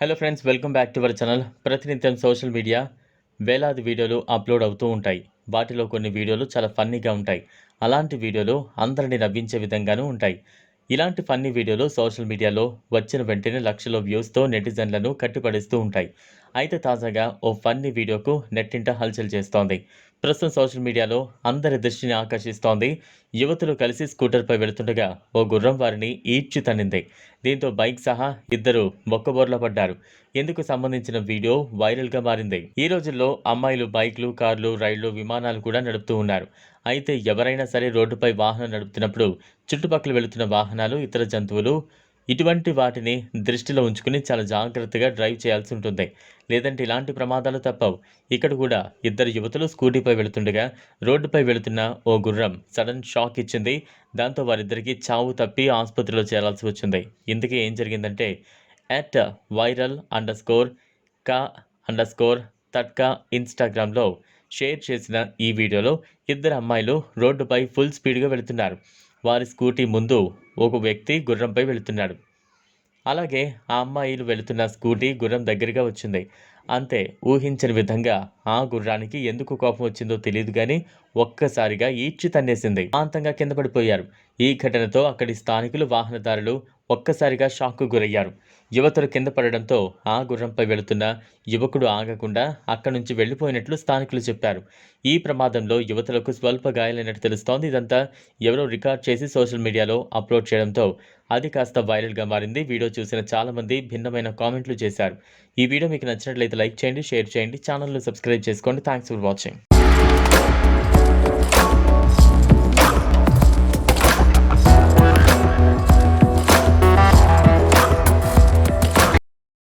Hello friends welcome back to our channel ప్రతినిత్యం social media వేలాది వీడియోలు అప్లోడ్ అవుతూ ఉంటాయి. వాటిలో కొన్ని వీడియోలు చాలా ఫన్నీగా ఉంటాయి. అలాంటి వీడియోలు అందరిని నవ్వించే విధంగానూ ఉంటాయి. ఇలాంటి ఫన్నీ వీడియోలు సోషల్ మీడియాలో వచ్చిన వెంటనే లక్షల వ్యూస్తో నెటిజన్లను కట్టిపడేస్తూ ఉంటాయి. అయితే తాజాగా ఓ ఫన్నీ వీడియోకు నెట్టింట హల్చల్ చేస్తోంది. ప్రస్తుతం సోషల్ మీడియాలో అందరి దృష్టిని ఆకర్షిస్తోంది. యువతులు కలిసి స్కూటర్పై వెళుతుండగా ఓ గుర్రం వారిని ఈడ్చి తన్నింది. దీంతో బైక్ సహా ఇద్దరు మొక్కబోర్ల పడ్డారు. ఇందుకు సంబంధించిన వీడియో వైరల్గా మారింది. ఈ రోజుల్లో అమ్మాయిలు బైక్లు కార్లు రైళ్ళు విమానాలు కూడా నడుపుతూ ఉన్నారు. అయితే ఎవరైనా సరే రోడ్డుపై వాహనం నడుపుతున్నప్పుడు చుట్టుపక్కల వెళుతున్న వాహనాలు ఇతర జంతువులు ఇటువంటి వాటిని దృష్టిలో ఉంచుకుని చాలా జాగ్రత్తగా డ్రైవ్ చేయాల్సి ఉంటుంది. లేదంటే ఇలాంటి ప్రమాదాలు తప్పవు. ఇక్కడ కూడా ఇద్దరు యువతులు స్కూటీపై వెళుతుండగా రోడ్డుపై వెళుతున్న ఓ గుర్రం సడన్ షాక్ ఇచ్చింది. దాంతో వారిద్దరికీ చావు తప్పి ఆసుపత్రిలో చేరాల్సి వచ్చింది. ఇందుకే ఏం జరిగిందంటే ఎట్ వైరల్ అండర్ స్కోర్ కా అండర్ స్కోర్ తట్కా ఇన్స్టాగ్రామ్లో షేర్ చేసిన ఈ వీడియోలో ఇద్దరు అమ్మాయిలు రోడ్డుపై ఫుల్ స్పీడ్గా వెళుతున్నారు. వారి స్కూటీ ముందు ఒక వ్యక్తి గుర్రంపై వెళుతున్నాడు. అలాగే ఆ అమ్మాయిలు వెళుతున్న స్కూటీ గుర్రం దగ్గరగా వచ్చింది. అంతే ఊహించని విధంగా ఆ గుర్రానికి ఎందుకు కోపం వచ్చిందో తెలియదు కానీ ఒక్కసారిగా ఈడ్చి తన్నేసింది. ప్రాంతంగా కింద పడిపోయారు. ఈ ఘటనతో అక్కడి స్థానికులు వాహనదారులు ఒక్కసారిగా షాక్కు గురయ్యారు. యువతులు కింద పడడంతో ఆ గుర్రంపై వెళుతున్న యువకుడు ఆగకుండా అక్కడి నుంచి వెళ్ళిపోయినట్లు స్థానికులు చెప్పారు. ఈ ప్రమాదంలో యువతులకు స్వల్ప గాయాలైనట్టు తెలుస్తోంది. ఇదంతా ఎవరో రికార్డ్ చేసి సోషల్ మీడియాలో అప్లోడ్ చేయడంతో అది కాస్త వైరల్గా మారింది. వీడియో చూసిన చాలామంది భిన్నమైన కామెంట్లు చేశారు. ఈ వీడియో మీకు నచ్చినట్లయితే లైక్ చేయండి షేర్ చేయండి ఛానల్ను సబ్స్క్రైబ్ చేసుకోండి. Thanks for watching.